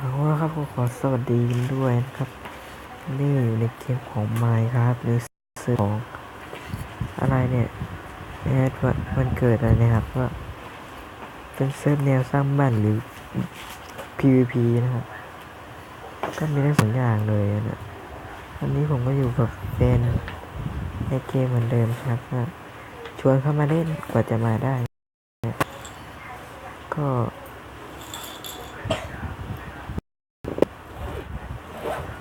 เอาละครับผมขอสวัสดีด้วยนะครับ นี่อยู่ในเกมของ Minecraft หรือซื้อของอะไรเนี่ยแอดวันวันเกิดอะไรนะครับว่าเป็นเซิร์ฟแนวสร้างบ้านหรือ PVP นะครับ ก็มีทั้งสองอย่างเลยนะวันนี้ผมก็อยู่กับแฟนในเกมเหมือนเดิมครับชวนเข้ามาเล่นกว่าจะมาได้ ก็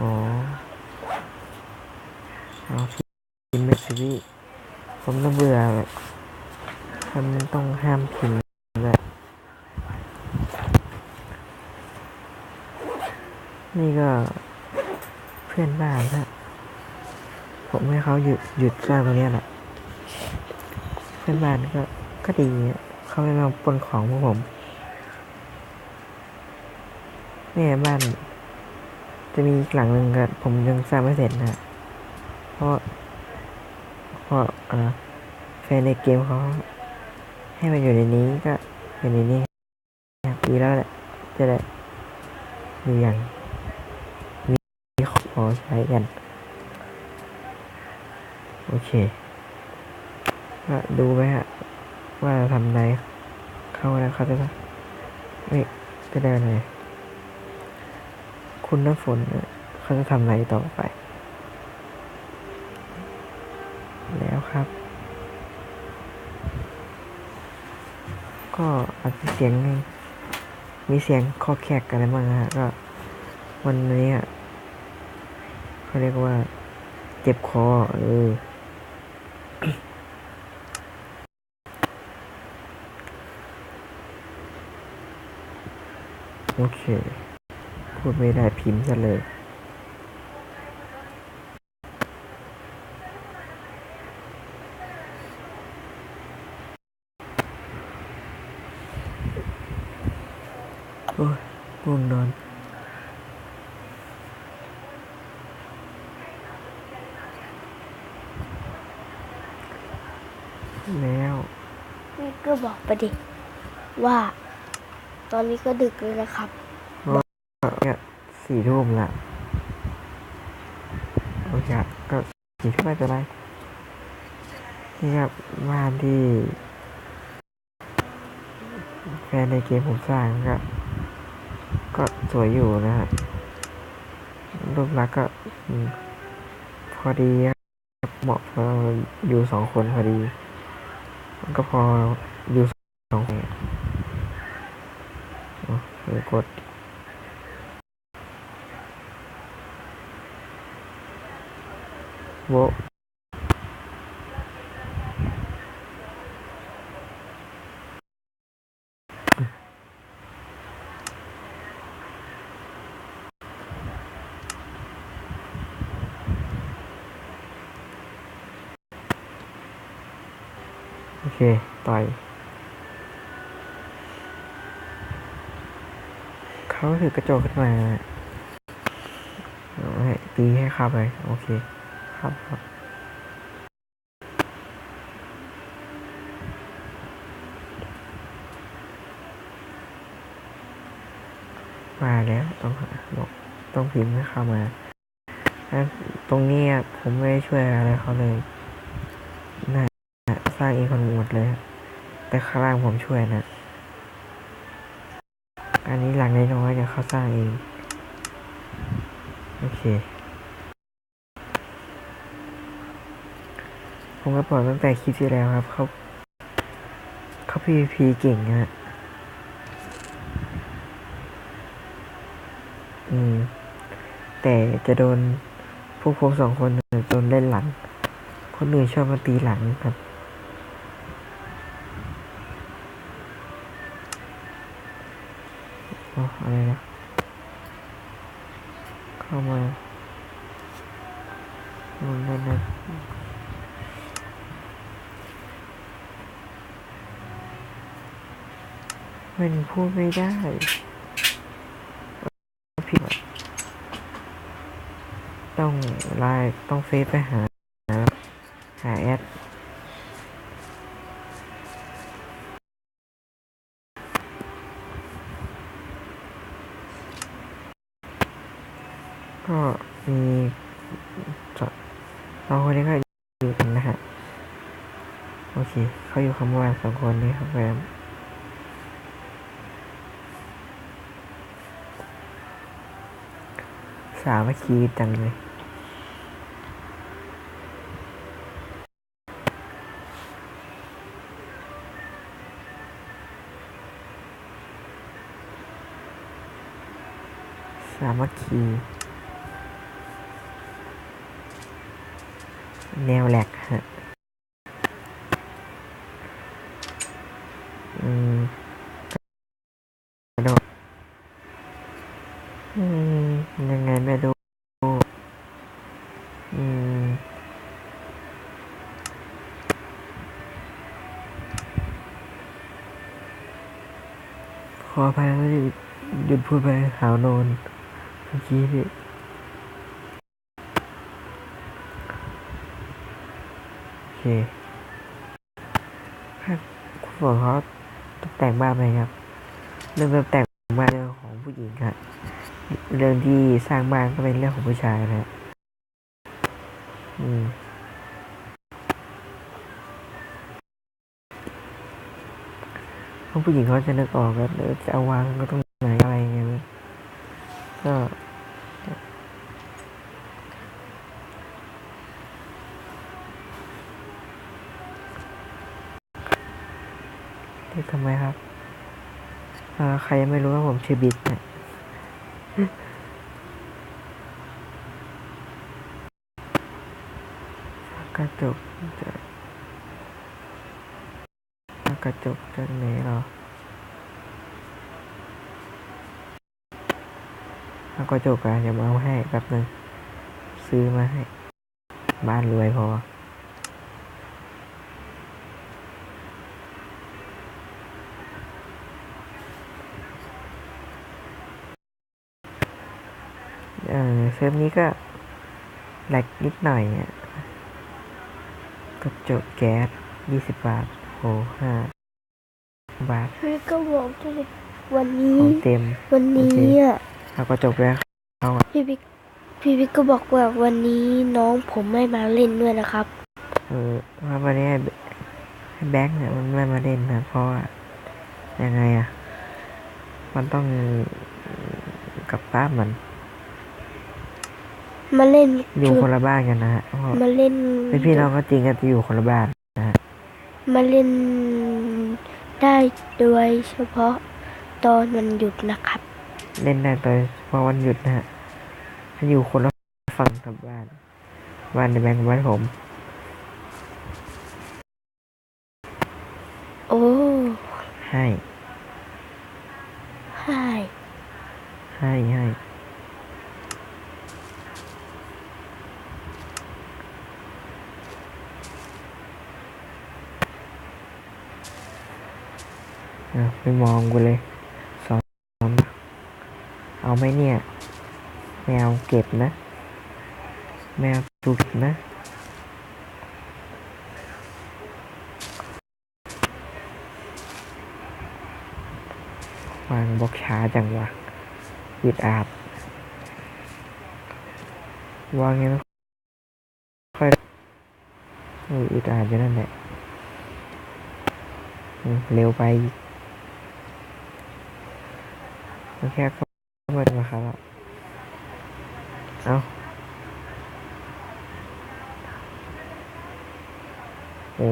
อ๋อเอาพิมพ์ไม่สิพี่ผมต้องเบื่อแบบมันต้องห้ามพิมพ์แบบนี่ก็เพื่อนบ้านฮะผมให้เขาหยุดหยุดสร้างตรงนี้แหละเพื่อนบ้านก็ก็ดีเขาไม่มาปนของพวกผมเนี่ยบ้าน จะมีอีกหลังหนึ่งครับผมยังสร้างไม่เสร็จนะเพราะเพราะเอ่อแฟนในเกมเขาให้มันอยู่ในนี้ก็อยู่ในนี้ครับดีแล้วแหละจะได้อยู่อย่างมีของพอใช้กัน โอเคก็ดูไหมฮะว่าทำอะไรเข้าแล้วเขาจะเฮ้ยจะได้อะไร คุณน้ำฝนเขาจะทำอะไรต่อไป แล้วครับ ก็อาจจะเสียงมีเสียงคอแขกอะไรบ้างนะฮะก็วันนี้อะเขาเรียกว่า เจ็บคอเออโอเค พูดไม่ได้พิมพ์ซะเลย โอ้ยง่วงนอนแล้วนี่ก็บอกไปดิว่า ตอนนี้ก็ดึกเลยนะครับ สี่ทุ่มละโอเคครับก็สี่ทุ่มไม่เป็นไรนี่ครับบ้านที่แฟนในเกมผมสร้างก็ก็สวยอยู่นะฮะรูปลักษณ์ก็พอดีครับเหมาะพออยู่สองคนพอดี มันก็พออยู่สองคนอ๋อเดี๋ยวกด โวโอเคต่อยเขาถือกระจกขึ้นมาเอาให้ตีให้เข้าไป โอเค ครับครับมาแล้วต้องหาบอกต้องพิมพ์ให้เข้ามาตรงนี้ผมไม่ได้ช่วยอะไรเขาเลยน่าสร้างเองคนหมดเลย แต่ข้างล่างผมช่วยนะ อันนี้หลังน้อยๆเดี๋ยวเขาสร้างเอง โอเค ผมก็บอกตั้งแต่คลิปที่แล้วครับเขาเขา PVP เก่งอะอืม แต่จะโดนพวกผมสองคนโดนเล่นหลัง คนอื่นชอบมาตีหลังครับ อ๋ออะไรนะ เข้ามานู่นนั่นนั่น มันพูดไม่ได้ผิดต้องไลน์ต้องเฟซไปหา หาแอดก็มีสองสองคนนี้ก็อยู่กันนะฮะ โอเค เขาอยู่คำว่าสองคนนี้ครับแฟมามัคคีจังเลยสามัคคีแนวแหลกฮะ อืมกระโดดอืม ยังไงไม่รู้ อืม ขออภัยนะที่หยุดพูดไปหาวโนนเมื่อกี้พี่โอเคคุณฝนเขาตกแต่งบ้านไหมครับ เรื่องตกแต่งบ้านเรื่องของผู้หญิงครับเรื่องที่สร้างบ้านก็เป็นเรื่องของผู้ชายนะฮะ อืมเพราะผู้หญิงเขาจะนึกออกว่าเออจะเอาวางก็ต้องไหนอะไรอย่างเงี้ยก็เรียกทำไมครับใครยังไม่รู้ว่าผมชื่อบิ๊กเนี่ย กระจกจะกระจกจากไหนเหรอเอากระจกอะเดี๋ยวมาเอาให้แป๊บนึงซื้อมาให้ บ้านรวยพอเออเซฟนี้ก็แหลกนิดหน่อยอะ ระจกแก๊สยี่สิบบาทโหห้าบาทพี่ก็บอกด้วยวันนี้ของเต็ม วันนี้อะเอากระจกแล้วเอาอะพี่บิ๊กพี่บิ๊กก็บอกว่าวันนี้น้องผมไม่มาเล่นด้วยนะครับ เออว่าวันนี้ให้แบงค์เนี่ยมันไม่มาเล่นนะเพราะว่ายังไงอะ มันต้องกลับบ้านมัน มาเล่นอยู่ชุดคนละบ้านกันนะฮะเพราะมาเล่นเป็นพี่น้องก็จริงกันจะอยู่คนละบ้านมาเล่นได้โดยเฉพาะตอนวันหยุดนะครับ เล่นได้โดยเฉพาะวันหยุดนะฮะถ้าอยู่คนละฝั่งกับบ้านบ้านในแบงค์กับบ้านผม โอ้ให้ใช่ ให้ให้อะ ไปมองกูเลยสองเอาไหมเนี่ย แมวเก็บนะ แมวตุกนะ วางบล็อกช้าจังวะอึดอาดวางไงไม่ค่อยอ้ยอึดอาดอยู่นั่นแหละเร็วไปอีกมัน แค่ก็เปิดมาครับ เอาโอ้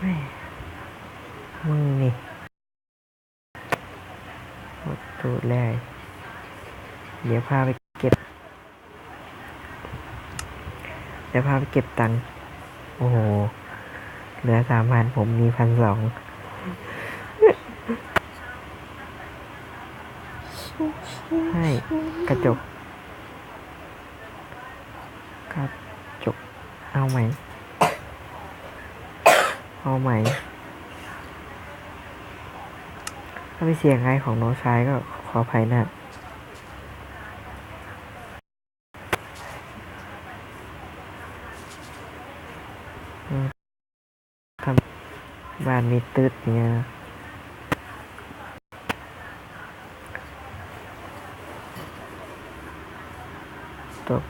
แม่มึงนี่ หมดตูดเลย เดี๋ยวพาไปเก็บ เดี๋ยวพาไปเก็บตังค์โอ้โห เหลือสามพันผมมีพันสองให้กระจก กระจก เอาไหม เอาไหมถ้าไม่เสียงไงของน้องชายก็ ออภัยนะทำบ้านมีตืดเนี่ยตก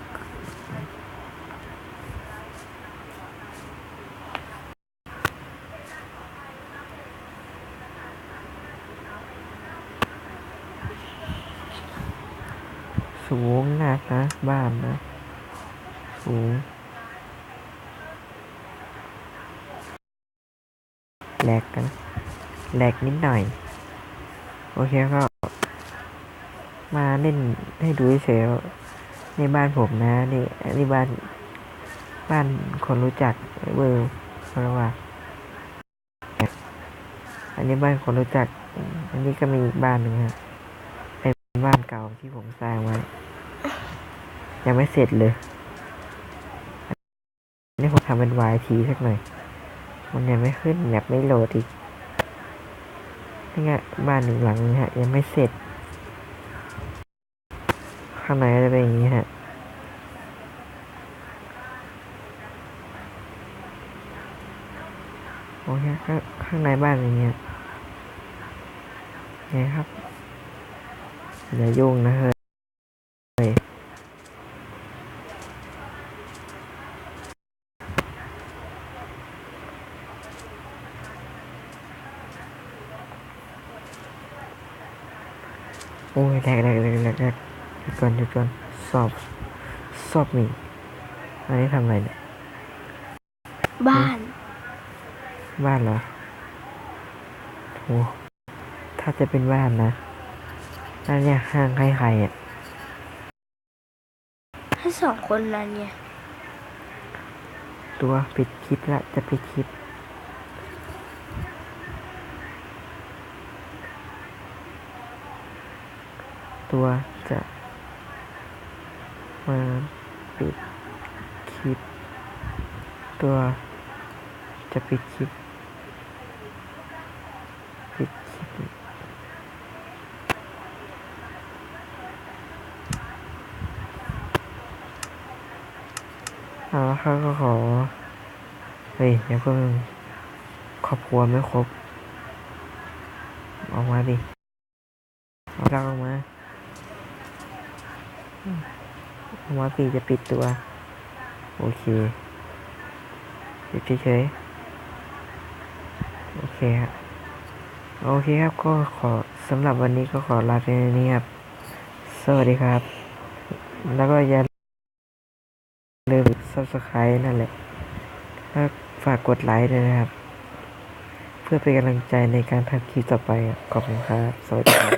สูงนักนะ บ้านนะ สูงแหลกกันแหลกนิดหน่อย โอเคก็ มาเล่นให้ดูเฉยๆนี่บ้านผมนะ นี่นนี่บ้าน บ้านคนรู้จักเบอร์เพราะว่า อันนี้บ้านคนรู้จัก อันนี้ก็มีอีกบ้านหนึ่งฮะเป็นบ้านเก่าที่ผมสร้างไว้ ยังไม่เสร็จเลยนี่ผมทำเป็น YT สักหน่อย มันยังไม่ขึ้นแบบไม่โหลดอีกนี่ไงบ้านหนึ่งหลังนี้ฮะ ยังไม่เสร็จ ข้างในจะเป็นอย่างนี้ฮะโอเคข้างข้างในบ้านอย่างเงี้ยไงครับอย่ายุ่งนะเฮ้ย โอ้ยแรกแรกแรกแรกแรกหยุดก่อนหยุดก่อนสอบสอบมีอันนี้ทำอะไรเนี่ยบ้าน บ้านเหรอโอ้ถ้าจะเป็นบ้านนะน่าเนี่ยห้างใครใครอะให้สองคนนั้นเนี่ย ตัวปิดคลิปละจะปิดคลิป ตัวจะมาปิดคลิป ตัวจะปิดคลิป ปิดคลิป เอาละครับก็ขอ เฮ้ยเดี๋ยวเพิ่งครอบครัวไม่ครบออกมาดิเอาเราออกมา อืมออกมาปีจะปิดตัว โอเค ปิดเฉยๆโอเคครับโอเคครับก็ขอสำหรับวันนี้ก็ขอลาไปในนี้ครับ สวัสดีครับ แล้วก็อย่าลืม subscribe นั่นแหละแล้วฝากกดไลค์ด้วยนะครับ เพื่อเป็นกำลังใจในการทำคลิปต่อไปครับขอบคุณครับ สวัสดีครับ